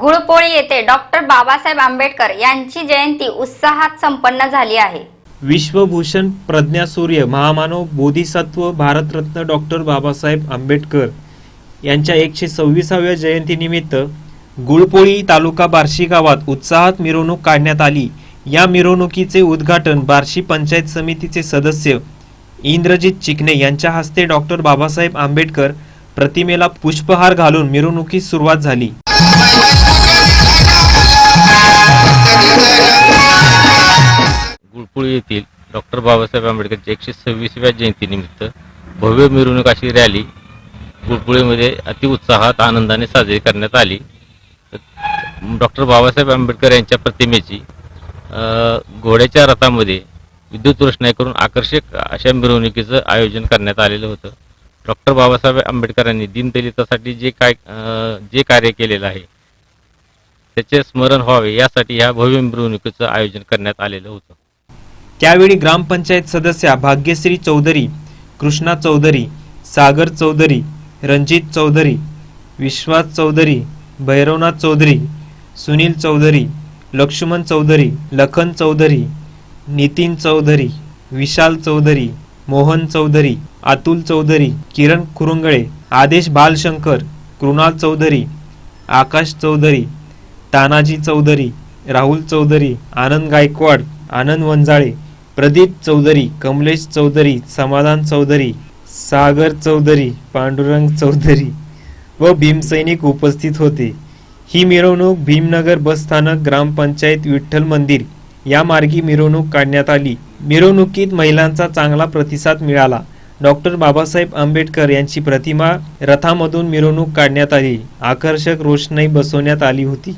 गुळपोळी येथे डॉक्टर बाबासाहेब आंबेडकर यांची जयंती उत्साहात संपन्न झाली आहे. विश्वभूषण प्रज्ञासूर्य महामानव बोधिसत्व भारतरत्न डॉक्टर बाबासाहेब आंबेडकर यांच्या एकशे सव्वीसाव्या जयंतीनिमित्त गुळपोळी तालुका बार्शी गावात उत्साहात मिरवणूक काढण्यात आली. या मिरवणुकीचे उद्घाटन बार्शी पंचायत समितीचे सदस्य इंद्रजित चिकणे यांच्या हस्ते डॉक्टर बाबासाहेब आंबेडकर प्रतिमेला पुष्पहार घालून मिरवणुकीस सुरुवात झाली. येथील डॉक्टर बाबासाहेब आंबेडकरच्या एकशे सव्वीसव्या जयंतीनिमित्त भव्य मिरवणूक अशी रॅली गुळपुळीमध्ये अतिउत्साहात आनंदाने साजरी करण्यात आली. डॉक्टर बाबासाहेब आंबेडकर यांच्या प्रतिमेची घोड्याच्या रथामध्ये विद्युत रोषणाई करून आकर्षक अशा मिरवणुकीचं आयोजन करण्यात आलेलं होतं. डॉक्टर बाबासाहेब आंबेडकरांनी दिनदलितासाठी जे काय जे कार्य केलेलं आहे त्याचे स्मरण व्हावे यासाठी ह्या भव्य मिरवणुकीचं आयोजन करण्यात आलेलं होतं. त्यावेळी ग्रामपंचायत सदस्या भाग्यश्री चौधरी कृष्णा चौधरी सागर चौधरी रणजित चौधरी विश्वास चौधरी भैरवनाथ चौधरी सुनील चौधरी लक्ष्मण चौधरी लखन चौधरी नितीन चौधरी विशाल चौधरी मोहन चौधरी अतुल चौधरी किरण कुरुंगळे आदेश बालशंकर कृणाल चौधरी आकाश चौधरी तानाजी चौधरी राहुल चौधरी आनंद गायकवाड आनंद वंजाळे प्रदीप चौधरी कमलेश चौधरी समाधान चौधरी सागर चौधरी पांडुरंग चौधरी व भीमसैनिक उपस्थित होते. ही मिरवणूक भीमनगर बसस्थानक ग्रामपंचायत विठ्ठल मंदिर या मार्गी मिरवणूक काढण्यात आली. मिरवणुकीत महिलांचा चांगला प्रतिसाद मिळाला. डॉक्टर बाबासाहेब आंबेडकर यांची प्रतिमा रथामधून मिरवणूक काढण्यात आली. आकर्षक रोषणाई बसवण्यात आली होती.